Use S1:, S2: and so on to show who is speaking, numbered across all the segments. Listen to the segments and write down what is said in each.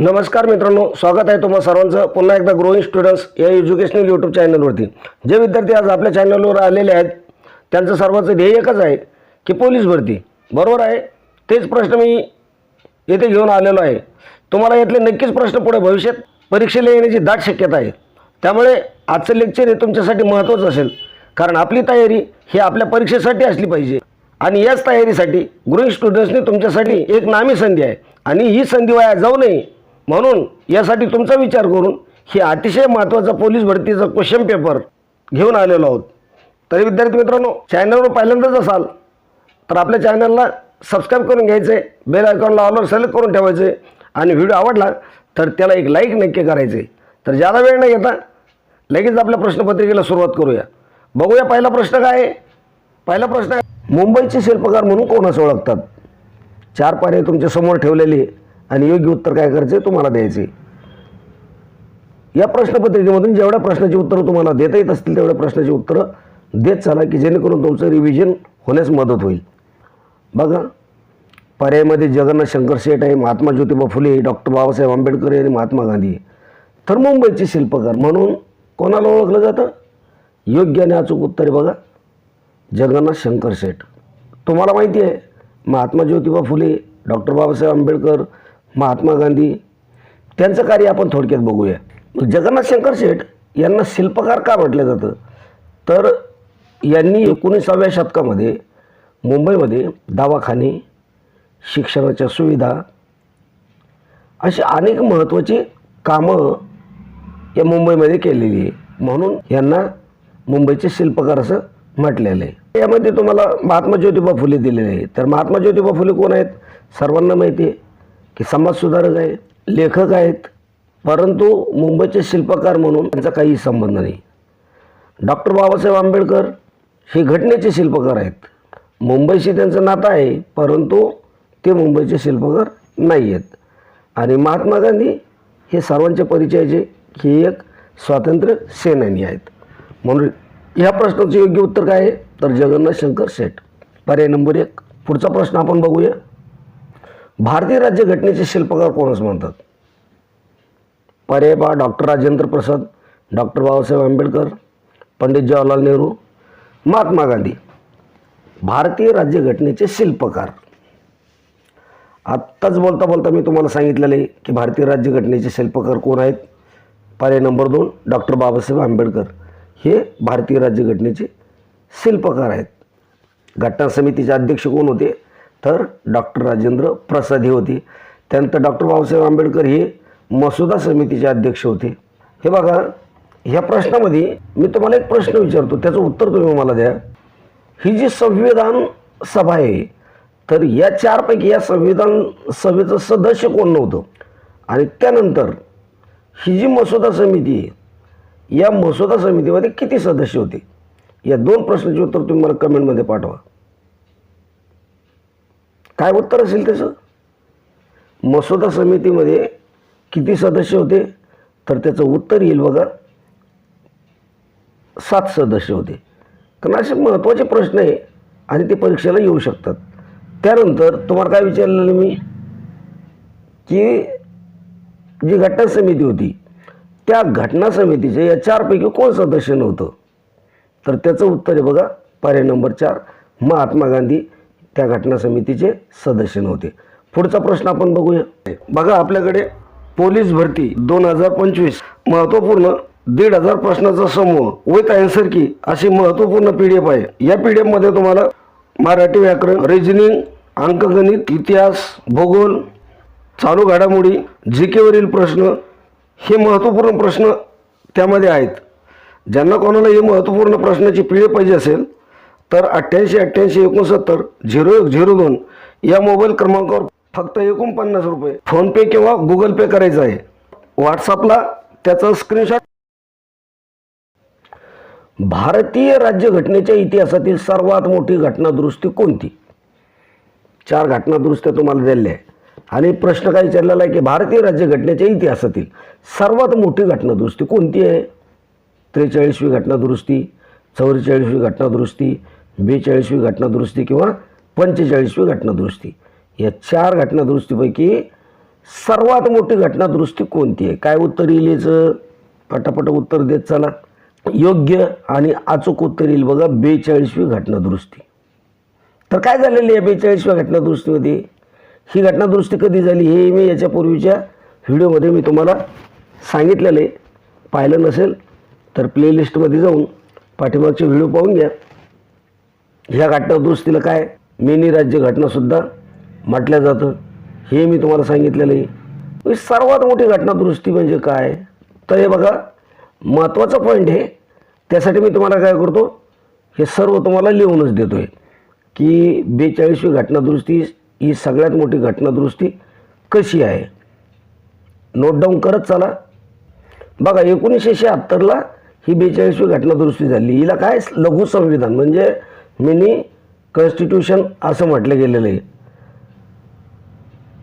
S1: नमस्कार मित्रांनो स्वागत आहे तुम्हा सर्वांचं. पुन्हा एकदा ग्रोईंग स्टुडंट्स या एज्युकेशनल यूट्यूब चॅनलवरती जे विद्यार्थी आज आपल्या चॅनलवर आलेले आहेत त्यांचं सर्वांचं ध्येय एकच आहे की पोलीस भरती. बरोबर आहे? तेच प्रश्न मी येथे घेऊन आलेलो आहे. तुम्हाला यातले नक्कीच प्रश्न पुढे भविष्यात परीक्षेला येण्याची दाट शक्यता आहे. त्यामुळे आजचं लेक्चर हे तुमच्यासाठी महत्त्वाचं असेल. कारण आपली तयारी ही आपल्या परीक्षेसाठी असली पाहिजे. आणि याच तयारीसाठी ग्रोईंग स्टुडंट्सनी तुमच्यासाठी एक नामी संधी आहे. आणि ही संधी वाया जाऊ नये. म्हणून यासाठी तुमचा विचार करून हे अतिशय महत्त्वाचा पोलीस भरतीचा क्वेश्चन पेपर घेऊन आलेलो आहोत. तरी विद्यार्थी मित्रांनो चॅनलवर पहिल्यांदाच असाल तर आपल्या चॅनलला सबस्क्राईब करून घ्यायचे बेल आयकॉनला ऑलवर सिलेक्ट करून ठेवायचे आणि व्हिडिओ आवडला तर त्याला एक लाईक नक्की करायचं. आहे तर ज्यादा वेळ नाही घेता लगेच आपल्या प्रश्नपत्रिकेला सुरुवात करूया. बघूया पहिला प्रश्न काय आहे? पहिला प्रश्न आहे मुंबईचे शिल्पकार म्हणून कोणास ओळखतात? चार पाने तुमच्यासमोर आहे. आणि योग्य उत्तर काय करायचे? तुम्हाला द्यायचे. या प्रश्नपत्रिकेमधून जेवढ्या प्रश्नाची उत्तरं तुम्हाला देता येत असतील तेवढ्या प्रश्नाची उत्तरं देत चाला की जेणेकरून तुमचं रिव्हिजन होण्यास मदत होईल. बघा पर्यायमध्ये जगन्नाथ शंकर शेठ आहे महात्मा ज्योतिबा फुले डॉक्टर बाबासाहेब आंबेडकर आणि महात्मा गांधी तर मुंबईचे शिल्पकार म्हणून कोणाला ओळखलं जातं? योग्य आणि अचूक उत्तर आहे बघा. जगन्नाथ शंकर शेठ. तुम्हाला माहिती आहे महात्मा ज्योतिबा फुले डॉक्टर बाबासाहेब आंबेडकर महात्मा गांधी त्यांचं कार्य आपण थोडक्यात बघूया. जगन्नाथ शंकर शेठ यांना शिल्पकार का म्हटलं जातं? तर यांनी एकोणीसाव्या शतकामध्ये मुंबईमध्ये दवाखाने शिक्षणाच्या सुविधा अशी अनेक महत्त्वाची कामं या मुंबईमध्ये केलेली आहे. म्हणून यांना मुंबईचे शिल्पकार असं म्हटलेलं आहे. यामध्ये तुम्हाला महात्मा ज्योतिबा फुले दिलेले आहे तर महात्मा ज्योतिबा फुले कोण आहेत? सर्वांना माहिती आहे. की समाजसुधारक आहेत लेखक आहेत परंतु मुंबईचे शिल्पकार म्हणून त्यांचा काही संबंध नाही. डॉक्टर बाबासाहेब आंबेडकर हे घटनेचे शिल्पकार आहेत. मुंबईशी त्यांचं नातं आहे परंतु ते मुंबईचे शिल्पकार नाही आहेत आणि महात्मा गांधी हे सर्वांच्या परिचयाचे हे एक स्वातंत्र्य सेनानी आहेत. म्हणून ह्या प्रश्नाचं योग्य उत्तर काय आहे? तर जगन्नाथ शंकर शेठ. पर्याय नंबर एक. पुढचा प्रश्न आपण बघूया. भारतीय राज्यघटनेचे शिल्पकार कोणच म्हणतात? पर्याय पहा डॉक्टर राजेंद्र प्रसाद डॉक्टर बाबासाहेब आंबेडकर पंडित जवाहरलाल नेहरू महात्मा गांधी भारतीय राज्यघटनेचे शिल्पकार. आत्ताच बोलता बोलता मी तुम्हाला सांगितलेलं आहे की भारतीय राज्यघटनेचे शिल्पकार कोण आहेत? पर्याय नंबर दोन डॉक्टर बाबासाहेब आंबेडकर हे भारतीय राज्यघटनेचे शिल्पकार आहेत. घटना समितीचे अध्यक्ष कोण होते? तर डॉक्टर राजेंद्र प्रसाद हे होते. त्यानंतर डॉक्टर बाबासाहेब आंबेडकर हे मसुदा समितीचे अध्यक्ष होते. हे बघा ह्या प्रश्नामध्ये मी तुम्हाला एक प्रश्न विचारतो त्याचं उत्तर तुम्ही मला द्या. ही जी संविधान सभा आहे तर या चारपैकी या संविधान सभेचं सदस्य कोण नव्हतं? आणि त्यानंतर ही जी मसुदा समिती आहे या मसुदा समितीमध्ये किती सदस्य होते? या दोन प्रश्नाचे उत्तर तुम्ही मला कमेंटमध्ये पाठवा. काय उत्तर असेल त्याचं? मसुदा समितीमध्ये किती सदस्य होते? तर त्याचं उत्तर येईल बघा. सात सदस्य होते. कारण असे महत्त्वाचे प्रश्न आहे आणि ते परीक्षेला येऊ शकतात. त्यानंतर तुम्हाला काय विचारलेलं मी? की जी घटना समिती होती त्या घटना समितीचे या चारपैकी कोण सदस्य नव्हतं? तर त्याचं उत्तर आहे बघा पर्याय नंबर चार महात्मा गांधी त्या घटना समितीचे सदस्य नव्हते. पुढचा प्रश्न आपण बघूया. बघा आपल्याकडे पोलीस भरती दोन हजार पंचवीस महत्त्वपूर्ण दीड हजार प्रश्नाचा समूह विथ आन्सर की अशी महत्त्वपूर्ण पी डी एफ आहे. या पी डी एफमध्ये तुम्हाला मराठी व्याकरण रिजनिंग अंकगणित इतिहास भूगोल चालू घडामोडी जी केवरील प्रश्न हे महत्त्वपूर्ण प्रश्न त्यामध्ये आहेत. ज्यांना कोणाला हे महत्त्वपूर्ण प्रश्नाची पी डी एफ पाहिजे असेल तर अठ्ठ्याऐंशी अठ्ठ्याऐंशी एकोणसत्तर झिरो एक झिरो दोन या मोबाईल क्रमांकावर फक्त एकोणपन्नास रुपये. फोनपे किंवा गुगल पे करायचं आहे. व्हॉट्सअपला त्याचा स्क्रीनशॉट भारतीय राज्यघटनेच्या इतिहासातील सर्वात मोठी घटनादुरुस्ती कोणती? चार घटनादुरुस्त्या तुम्हाला दिल्या आहे आणि प्रश्न काय विचारलेला आहे की भारतीय राज्यघटनेच्या इतिहासातील सर्वात मोठी घटनादुरुस्ती कोणती आहे? त्रेचाळीसवी घटनादुरुस्ती चौवेचाळीसवी घटनादुरुस्ती बेचाळीसवी घटनादुरुस्ती किंवा पंचेचाळीसवी घटनादुरुस्ती. या चार घटनादुरुस्तीपैकी सर्वात मोठी घटनादुरुस्ती कोणती आहे? काय उत्तर येईल याचं? पटापट उत्तर देत चला. योग्य आणि अचूक उत्तर येईल बघा बेचाळीसवी घटनादुरुस्ती. तर काय झालेली आहे बेचाळीसव्या घटनादुरुस्तीमध्ये? ही घटनादुरुस्ती कधी झाली? हे मी याच्यापूर्वीच्या व्हिडिओमध्ये मी तुम्हाला सांगितलेलं आहे. पाहिलं नसेल तर प्लेलिस्टमध्ये जाऊन पाठीमागचे व्हिडिओ पाहून घ्या. ह्या घटना दुरुस्तीला काय? मिनी राज्य घटनासुद्धा म्हटलं जातं. हे मी तुम्हाला सांगितलेलं आहे. म्हणजे सर्वात मोठी घटना दुरुस्ती म्हणजे काय? तर हे बघा महत्त्वाचा पॉईंट आहे त्यासाठी मी तुम्हाला काय करतो हे सर्व तुम्हाला लिहूनच देतो आहे की बेचाळीसवी घटनादुरुस्ती ही सगळ्यात मोठी घटनादुरुस्ती कशी आहे? नोट डाऊन करत चला. बघा एकोणीसशे शहात्तरला ही बेचाळीसवी घटनादुरुस्ती झाली. हिला काय? लघु संविधान म्हणजे मिनी कॉन्स्टिट्यूशन असं म्हटलं गेलेलं आहे.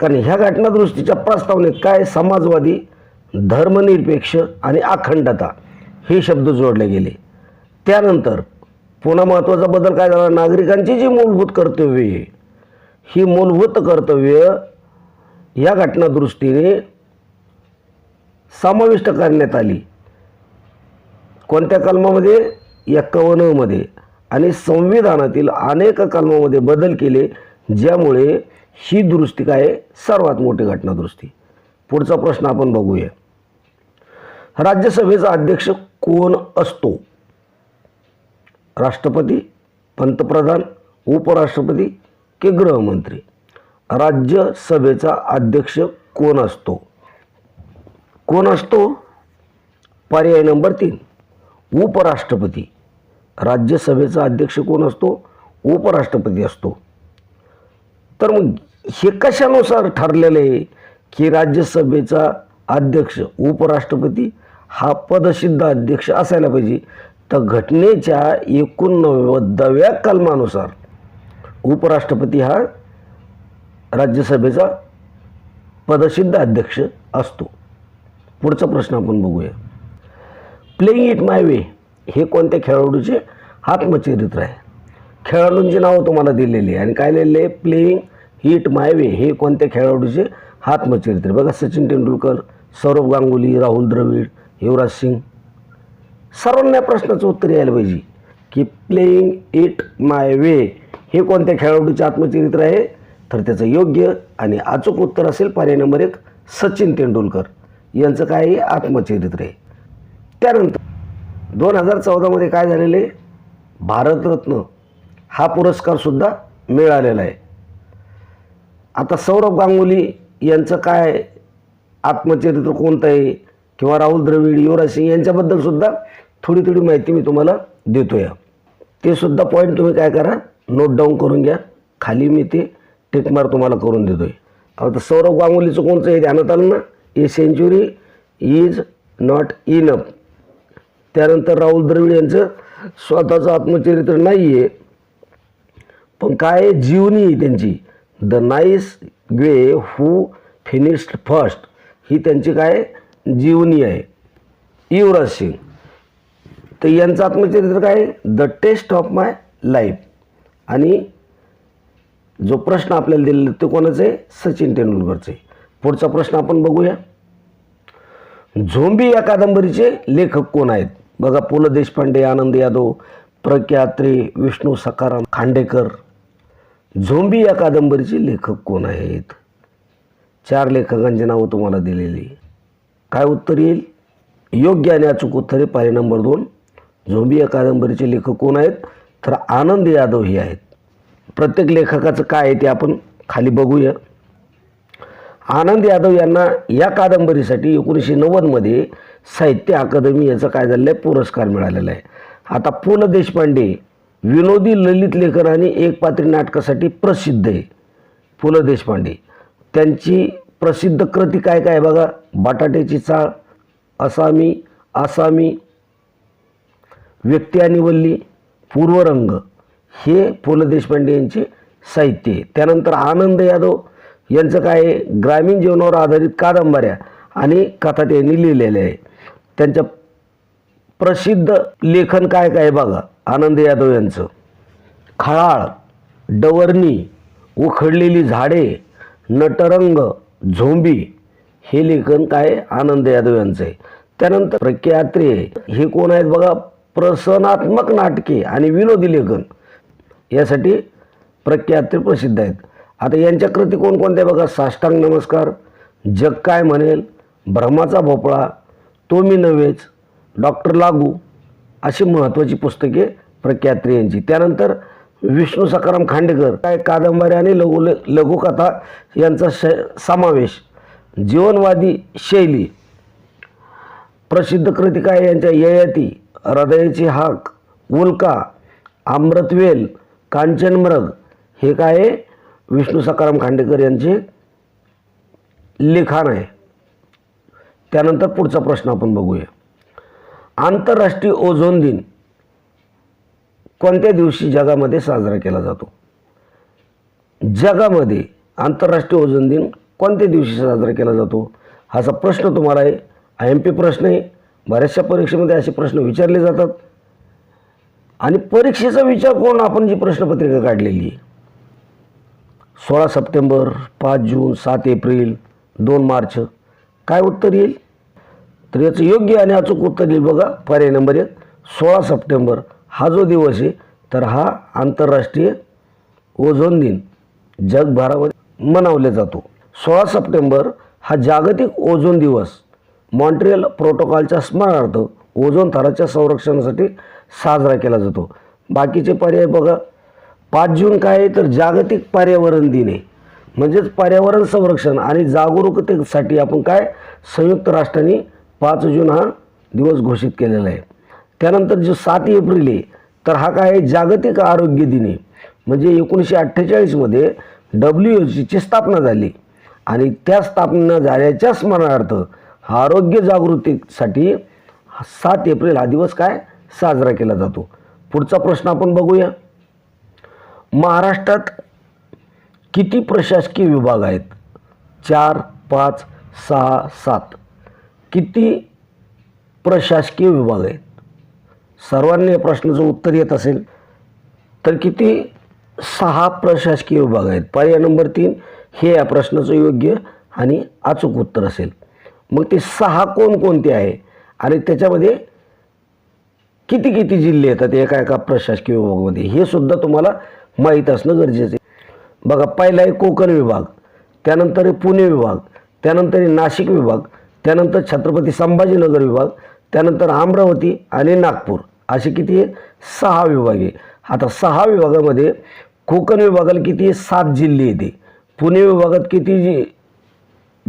S1: कारण ह्या घटना प्रस्तावनेत काय समाजवादी धर्मनिरपेक्ष आणि अखंडता हे शब्द जोडले गेले. त्यानंतर पुन्हा महत्त्वाचा बदल काय झाला? नागरिकांची जी मूलभूत कर्तव्ये आहे, ही मूलभूत कर्तव्य या घटना समाविष्ट करण्यात आली. कोणत्या कलमामध्ये? एक्कावन्नमध्ये आणि संविधानातील अनेक कलमामध्ये बदल केले ज्यामुळे ही दुरुस्ती काय? आहे? सर्वात मोठी घटना दुरुस्ती पुढचा प्रश्न आपण बघूया. राज्यसभेचा अध्यक्ष कोण असतो? राष्ट्रपती पंतप्रधान उपराष्ट्रपती की गृहमंत्री? राज्यसभेचा अध्यक्ष कोण असतो? कोण असतो? पर्याय नंबर तीन. उपराष्ट्रपती. राज्यसभेचा अध्यक्ष कोण असतो? उपराष्ट्रपती असतो. तर मग हे कशानुसार ठरलेलं आहे की राज्यसभेचा अध्यक्ष उपराष्ट्रपती हा पदसिद्ध अध्यक्ष असायला पाहिजे? तर घटनेच्या एकोणनव्वदाव्या कलमानुसार उपराष्ट्रपती हा राज्यसभेचा पदसिद्ध अध्यक्ष असतो. पुढचा प्रश्न आपण बघूया. प्लेइंग इट माय वे हे कोणत्या खेळाडूचे आत्मचरित्र आहे? खेळाडूंची नावं तुम्हाला दिलेली आहे. आणि काय लिहिलेलं आहे? प्लेइंग हिट माय वे हे कोणत्या खेळाडूचे आत्मचरित्र बघा सचिन तेंडुलकर सौरभ गांगुली राहुल द्रविड युवराज सिंग. सर्वांना या प्रश्नाचं उत्तर यायला पाहिजे की प्लेइंग इट माय वे हे कोणत्या खेळाडूचे आत्मचरित्र आहे? तर त्याचं योग्य आणि अचूक उत्तर असेल पर्याय नंबर एक सचिन तेंडुलकर. यांचं काय आहे? आत्मचरित्र आहे. त्यानंतर दोन हजार चौदामध्ये काय झालेलं? आहे भारतरत्न हा पुरस्कारसुद्धा मिळालेला आहे. आता सौरभ गांगुली यांचं काय आत्मचरित्र कोणतं आहे? किंवा राहुल द्रविड युवराज सिंग यांच्याबद्दलसुद्धा थोडी थोडी माहिती मी तुम्हाला देतो या ते सुद्धा पॉईंट तुम्ही काय करा नोट डाऊन करून घ्या. खाली मी ते टेकमार तुम्हाला करून देतो आहे आता सौरभ गांगुलीचं कोणतं आहे? ध्यानात आलं ना? A century is not enough त्यानंतर राहुल द्रविड यांचं स्वतःचं आत्मचरित्र नाही आहे पण काय जीवनी आहे त्यांची. The nice way who finished first ही त्यांची काय जीवनी आहे. युवराज सिंग. तर यांचं आत्मचरित्र काय the test of my life आणि जो प्रश्न आपल्याला दिलेला आहे, तो कोणाचा आहे? सचिन तेंडुलकरचे आहे. पुढचा प्रश्न आपण बघूया. झोंबी या कादंबरीचे लेखक कोण आहेत? बघा पु ल देशपांडे आनंद यादव प्र अत्रे विष्णू सखाराम खांडेकर. झोंबी या कादंबरीचे लेखक कोण आहेत? चार लेखकांची नावं तुम्हाला दिलेली. काय उत्तर येईल? योग्य आणि अचूक उत्तर आहे पायरी नंबर दोन. झोंबी या कादंबरीचे लेखक कोण आहेत? तर आनंद यादव हे आहेत. प्रत्येक लेखकाचं काय आहे ते आपण खाली बघूया. आनंद यादव यांना या कादंबरीसाठी एकोणीसशे नव्वदमध्ये साहित्य अकादमी याचा काय झालेलं आहे? पुरस्कार मिळालेला आहे. आता पु ल देशपांडे विनोदी ललित लेखन आणि एक पात्री नाटकासाठी प्रसिद्ध आहे. पु ल देशपांडे त्यांची प्रसिद्ध कृती काय काय आहे बघा? बटाट्याची चाळ असामी आसामी व्यक्ती आणि वल्ली पूर्वरंग हे पु ल देशपांडे यांचे साहित्य आहे. त्यानंतर आनंद यादव यांचं काय आहे? ग्रामीण जीवनावर आधारित कादंबऱ्या आणि कथा त्यांनी लिहिलेल्या आहे. त्यांच्या प्रसिद्ध लेखन काय काय आहे बघा? आनंद यादव यांचं. खळाळ डवरणी उखडलेली झाडे नटरंग झोंबी हे लेखन काय आनंद यादव यांचं आहे. त्यानंतर प्रख्यात्रे हे कोण आहेत बघा? प्रसनात्मक नाटके आणि विनोदी लेखन. यासाठी प्रख्यात्रे प्रसिद्ध आहेत. आता यांच्या कृती कोणकोणत्या बघा? साष्टांग नमस्कार जग काय म्हणेल? भ्रमाचा भोपळा तो मी नव्हेच. डॉक्टर लागू अशी महत्त्वाची पुस्तके प्रख्यात्री यांची. त्यानंतर विष्णू सकाराम खांडेकर काय कादंबऱ्या आणि लघु लघुकथा यांचा श समावेश. जीवनवादी शैली. प्रसिद्ध कृतिका यांच्या ययाती हृदयाची हाक उल्का अमृतवेल कांचनमृग हे काय आहे? विष्णू सकाराम खांडेकर यांचे लिखाण आहे. त्यानंतर पुढचा प्रश्न आपण बघूया. आंतरराष्ट्रीय ओझोन दिन कोणत्या दिवशी जगामध्ये साजरा केला जातो? जगामध्ये आंतरराष्ट्रीय ओझोन दिन कोणत्या दिवशी साजरा केला जातो? असा प्रश्न तुम्हाला आहे. आय एम पी प्रश्न आहे. बऱ्याचशा परीक्षेमध्ये असे प्रश्न विचारले जातात. आणि परीक्षेचा विचार करून आपण जी प्रश्नपत्रिका काढलेली आहे. सोळा सप्टेंबर पाच जून सात एप्रिल दोन मार्च काय उत्तर येईल? तर याचं योग्य आणि अचूक उत्तर येईल बघा. पर्याय नंबर एक सोळा सप्टेंबर हा जो दिवस आहे तर हा आंतरराष्ट्रीय ओझोन दिन जगभरामध्ये मनवला जातो. सोळा सप्टेंबर हा जागतिक ओझोन दिवस. मॉन्ट्रियल प्रोटोकॉलच्या स्मरणार्थ ओझोन थराच्या संरक्षणासाठी साजरा केला जातो. बाकीचे पर्याय बघा. पाच जून काय आहे? तर जागतिक पर्यावरण दिन आहे. म्हणजेच पर्यावरण संरक्षण आणि जागरूकतेसाठी आपण काय? संयुक्त राष्ट्रांनी पाच जून हा दिवस घोषित केलेला आहे. त्यानंतर जो सात एप्रिल आहे तर हा काय आहे? जागतिक आरोग्य दिन आहे. म्हणजे एकोणीसशे अठ्ठेचाळीसमध्ये डब्ल्यू एच ची स्थापना झाली. आणि त्या स्थापना झाल्याच्या स्मरणार्थ आरोग्य जागृतीसाठी सात एप्रिल हा दिवस काय? साजरा केला जातो. पुढचा प्रश्न आपण बघूया. महाराष्ट्रात किती प्रशासकीय विभाग आहेत? चार पाच सहा सात. किती प्रशासकीय विभाग आहेत? सर्वांनी या प्रश्नाचं उत्तर येत असेल तर किती सहा प्रशासकीय विभाग आहेत? पर्याय नंबर तीन हे या प्रश्नाचं योग्य आणि अचूक उत्तर असेल. मग ते सहा कोणकोणते आहे? आणि त्याच्यामध्ये किती किती जिल्हे येतात एका एका प्रशासकीय विभागामध्ये? हे सुद्धा तुम्हाला माहीत असणं गरजेचं आहे. बघा पहिला आहे कोकण विभाग त्यानंतर पुणे विभाग त्यानंतर नाशिक विभाग त्यानंतर छत्रपती संभाजीनगर विभाग त्यानंतर अमरावती आणि नागपूर असे किती आहे? सहा विभाग आहे. आता सहा विभागामध्ये कोकण विभागाला किती आहे? सात जिल्हे येते. पुणे विभागात किती जि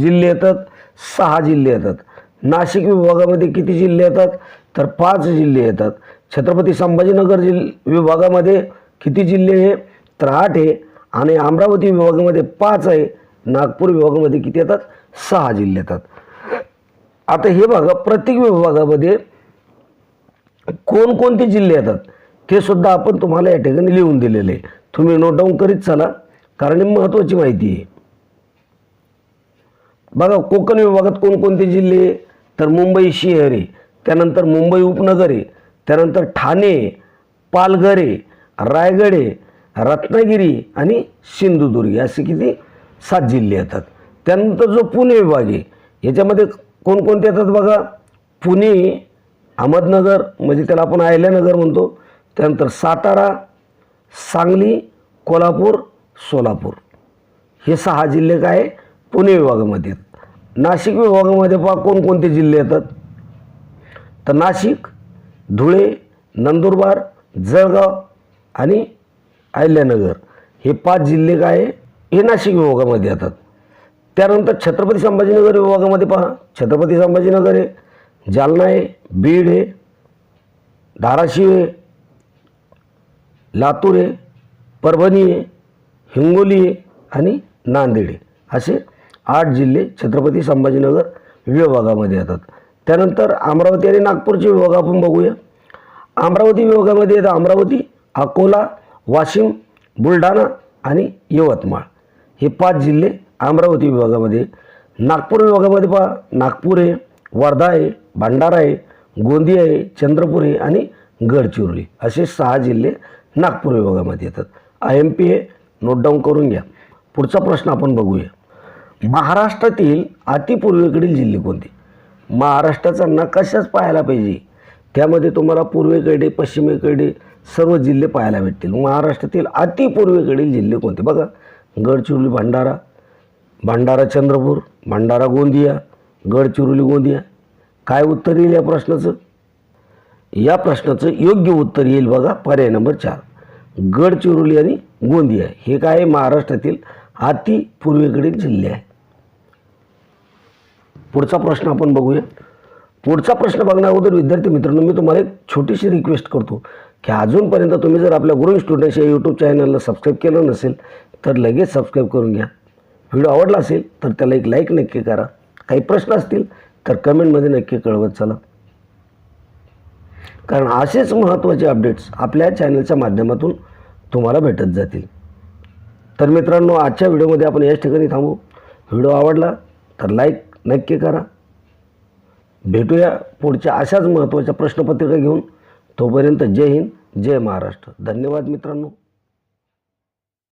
S1: जिल्हे येतात? सहा जिल्हे येतात. नाशिक विभागामध्ये किती जिल्हे येतात? तर पाच जिल्हे येतात. छत्रपती संभाजीनगर जिल विभागामध्ये किती जिल्हे आहे तर आठ आहे. आणि अमरावती विभागामध्ये पाच आहे. नागपूर विभागामध्ये किती येतात? सहा जिल्हे येतात. आता हे बघा प्रत्येक विभागामध्ये कोणकोणते जिल्हे येतात ते सुद्धा आपण तुम्हाला या ठिकाणी लिहून दिलेले आहे. तुम्ही नोट डाऊन करीत चला कारण ही महत्त्वाची माहिती आहे. बघा कोकण विभागात कोणकोणते जिल्हे तर मुंबई शहर आहे त्यानंतर मुंबई उपनगर आहे त्यानंतर ठाणे पालघरे पालघर रायगड रत्नागिरी आणि सिंधुदुर्ग असे किती सात जिल्हे येतात. त्यानंतर जो पुणे विभाग आहे याच्यामध्ये कोणकोणते येतात बघा? पुणे अहमदनगर म्हणजे त्याला आपण अहिल्यानगर म्हणतो. त्यानंतर सातारा सांगली कोल्हापूर सोलापूर. हे सहा जिल्हे काय? पुणे विभागामध्ये आहेत. नाशिक विभागामध्ये पहा कोणकोणते जिल्हे येतात? तर नाशिक धुळे नंदुरबार जळगाव आणि अहिल्यानगर. हे पाच जिल्हे काय? आहे? हे नाशिक विभागामध्ये येतात. त्यानंतर छत्रपती संभाजीनगर विभागामध्ये पहा. छत्रपती संभाजीनगर आहे जालना आहे बीड आहे धाराशिव आहे लातूर आहे परभणी आहे हिंगोली आहे आणि नांदेड आहे. असे आठ जिल्हे छत्रपती संभाजीनगर विभागामध्ये येतात. त्यानंतर अमरावती आणि नागपूरचे विभाग आपण बघूया. अमरावती विभागामध्ये येतं अमरावती अकोला वाशिम बुलढाणा आणि यवतमाळ. हे पाच जिल्हे अमरावती विभागामध्ये. नागपूर विभागामध्ये पहा नागपूर आहे वर्धा आहे भंडारा आहे गोंदिया आहे चंद्रपूर आहे आणि गडचिरोली असे सहा जिल्हे नागपूर विभागामध्ये येतात. आय एम पी हे नोट डाऊन करून घ्या. पुढचा प्रश्न आपण बघूया. महाराष्ट्रातील अतिपूर्वेकडील जिल्हे कोणते? महाराष्ट्राचा नकाशाच पाहायला पाहिजे. त्यामध्ये तुम्हाला पूर्वेकडे पश्चिमेकडे सर्व जिल्हे पाहायला भेटतील. महाराष्ट्रातील अतिपूर्वेकडील जिल्हे कोणते? बघा गडचिरोली भंडारा भंडारा चंद्रपूर भंडारा गोंदिया गडचिरोली गोंदिया. काय उत्तर येईल या प्रश्नाचं? या प्रश्नाचं योग्य उत्तर येईल बघा पर्याय नंबर चार. गडचिरोली आणि गोंदिया हे काय आहे? महाराष्ट्रातील अति पूर्वेकडील जिल्हे आहे पुढचा प्रश्न आपण बघूया. पुढचा प्रश्न बघण्या अगोदर विद्यार्थी मित्रांनो मी तुम्हाला एक छोटीशी रिक्वेस्ट करतो की अजूनपर्यंत तुम्ही जर आपल्या गुरु स्टुडंट्स या यूट्यूब चॅनलला सबस्क्राईब केलं नसेल तर लगेच सबस्क्राईब करून घ्या. व्हिडिओ आवडला असेल तर त्याला एक लाईक नक्की करा. काही प्रश्न असतील तर कमेंटमध्ये नक्की कळवत चला. कारण असेच महत्त्वाचे अपडेट्स आपल्या चॅनलच्या माध्यमातून तुम्हाला भेटत जातील. तर मित्रांनो आजच्या व्हिडिओमध्ये आपण याच ठिकाणी थांबू. व्हिडिओ आवडला तर लाईक नक्की करा. भेटूया पुढच्या अशाच महत्त्वाच्या प्रश्नपत्रिका घेऊन. तोपर्यंत जय हिंद जय महाराष्ट्र. धन्यवाद मित्रांनो.